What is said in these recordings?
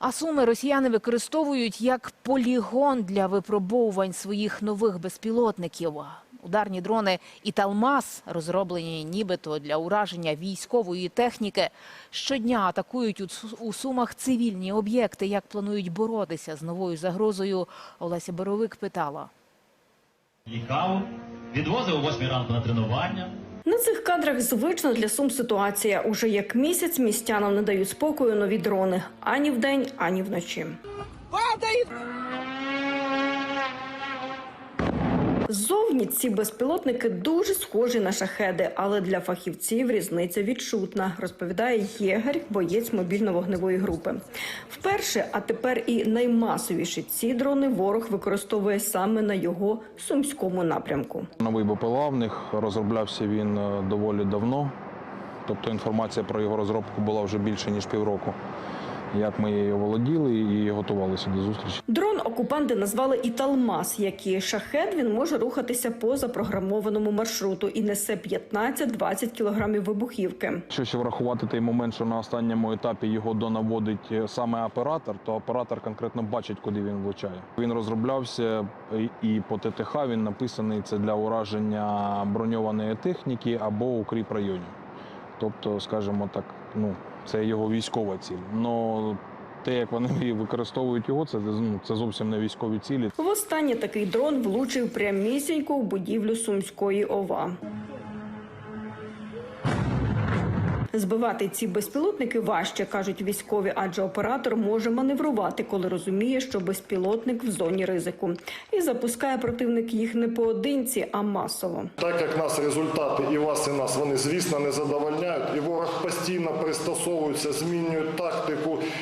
А суми росіяни використовують як полігон для випробовувань своїх нових безпілотників. Ударні дрони «Італмас», розроблені нібито для ураження військової техніки, щодня атакують у у Сумах цивільні об'єкти. Як планують боротися з новою загрозою, Олеся Боровик питала. Лікав, відвозив о 8 ранку на тренування. На цих кадрах звична для сум ситуація. Уже як місяць містянам не дають спокою нові дрони ані вдень, ані вночі. Ззовні ці безпілотники дуже схожі на шахеди, але для фахівців різниця відчутна, розповідає єгер, боєць мобільно-вогневої групи. Вперше, а тепер і наймасовіші ці дрони ворог використовує саме на його сумському напрямку. Новий БПЛА в них розроблявся він е, доволі давно. Тобто інформація про його розробку була вже більше ніж півроку. Як ми її володіли і готувалися до зустрічі. Дрон окупанти назвали Італмас, як і шахет він може рухатися по запрограмованому маршруту і несе 15-20 кілограмів вибухівки. Якщо ще врахувати той момент, що на останньому етапі його донаводить е, саме оператор, то оператор конкретно бачить, куди він влучає. Він розроблявся і- і по ТТХ він написаний це для ураження броньованої техніки або укріп районів. Тобто, скажімо так, ну це його військова ціль. Но те, як вони використовують його, це, ну, це зовсім не військові цілі. Востаннє такий дрон влучив прямісінько в будівлю Сумської ОВА. Збивати ці безпілотники важче, кажуть військові, адже оператор може маневрувати, коли розуміє, що безпілотник в зоні ризику. І запускає противник їх не поодинці, а масово. Так як нас результати і вас, і нас, вони, звісно, не задовольняють, і ворог постійно пристосовується, змінює тактику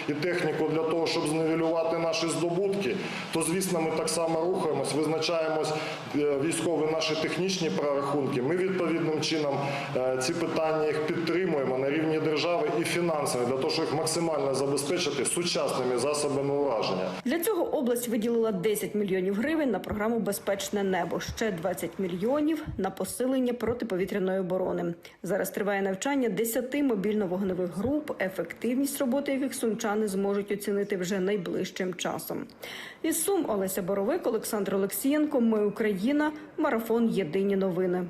і техніку для того, щоб зневелювати наші здобутки, то, звісно, ми так само рухаємось, визначаємось е, військові наші технічні прорахунки. Ми відповідним чином е, ці питання їх підтримуємо на рівні держави і фінансово, для того, щоб їх максимально забезпечити сучасними засобами ураження. Для цього область виділила 10 мільйонів гривень на програму Безпечне небо, ще 20 мільйонів на посилення протиповітряної оборони. Зараз триває навчання 10 мобільно-вогневих груп, ефективність роботи яких сумчани зможуть оцінити вже найближчим часом. Із Сум Олеся Боровик, Олександр Олексієнко. Ми Україна. Марафон Єдині новини.